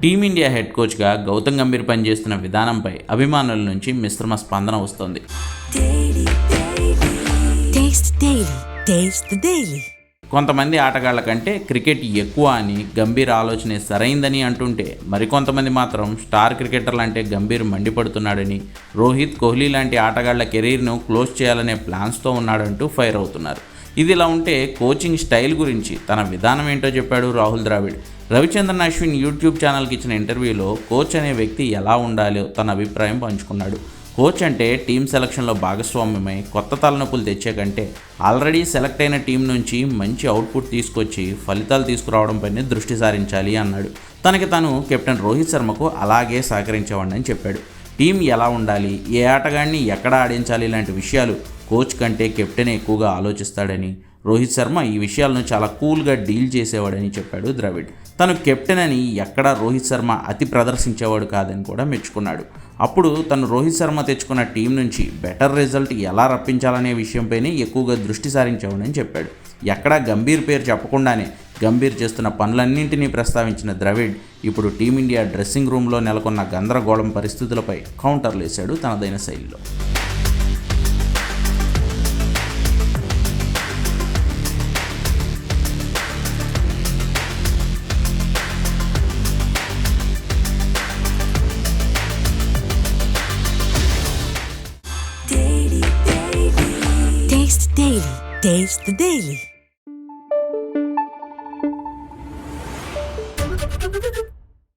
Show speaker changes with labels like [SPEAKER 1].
[SPEAKER 1] Team India head కోచ్గా గౌతమ్ గంభీర్ పనిచేస్తున్న విధానంపై అభిమానుల నుంచి మిశ్రమ స్పందన వస్తోంది. కొంతమంది ఆటగాళ్ళ కంటే క్రికెట్ ఎక్కువ అని గంభీర్ ఆలోచనే సరైందని అంటుంటే మరికొంతమంది మాత్రం స్టార్ క్రికెటర్లు అంటే గంభీర్ మండిపడుతున్నాడని రోహిత్ కోహ్లీ లాంటి ఆటగాళ్ళ కెరీర్ను క్లోజ్ చేయాలనే ప్లాన్స్తో ఉన్నాడంటూ ఫైర్ అవుతున్నారు. ఇది ఇలా ఉంటే కోచింగ్ స్టైల్ గురించి తన విధానం ఏంటో చెప్పాడు రాహుల్ ద్రావిడ్. రవిచంద్రన్ అశ్విన్ యూట్యూబ్ ఛానల్కి ఇచ్చిన ఇంటర్వ్యూలో కోచ్ అనే వ్యక్తి ఎలా ఉండాలో తన అభిప్రాయం పంచుకున్నాడు. కోచ్ అంటే టీం సెలక్షన్లో భాగస్వామ్యమై కొత్త తలనొప్పులు తెచ్చే కంటే ఆల్రెడీ సెలెక్ట్ అయిన టీం నుంచి మంచి అవుట్పుట్ తీసుకొచ్చి ఫలితాలు తీసుకురావడంపైనే దృష్టి సారించాలి అన్నాడు. తనకి తాను కెప్టెన్ రోహిత్ శర్మకు అలాగే సహకరించేవాడిని చెప్పాడు. టీం ఎలా ఉండాలి? ఏ ఆటగాడిని ఎక్కడ ఆడించాలి? ఇలాంటి విషయాలు కోచ్ కంటే కెప్టెన్ ఎక్కువగా ఆలోచిస్తాడని రోహిత్ శర్మ ఈ విషయాలను చాలా కూల్గా డీల్ చేసేవాడని చెప్పాడు ద్రవిడ్. తను కెప్టెన్ అని ఎక్కడా రోహిత్ శర్మ అతి ప్రదర్శించేవాడు కాదని కూడా మెచ్చుకున్నాడు. అప్పుడు తను రోహిత్ శర్మ తెచ్చుకున్న టీం నుంచి బెటర్ రిజల్ట్ ఎలా రప్పించాలనే విషయంపైనే ఎక్కువగా దృష్టి సారించేవాడని చెప్పాడు. ఎక్కడా గంభీర్ పేరు చెప్పకుండానే గంభీర్ చేస్తున్న పనులన్నింటినీ ప్రస్తావించిన ద్రవిడ్ ఇప్పుడు టీమిండియా డ్రెస్సింగ్ రూమ్లో నెలకొన్న గందరగోళం పరిస్థితులపై కౌంటర్లు వేశాడు తనదైన శైలిలో
[SPEAKER 2] Taste the Daily. Taste the Daily.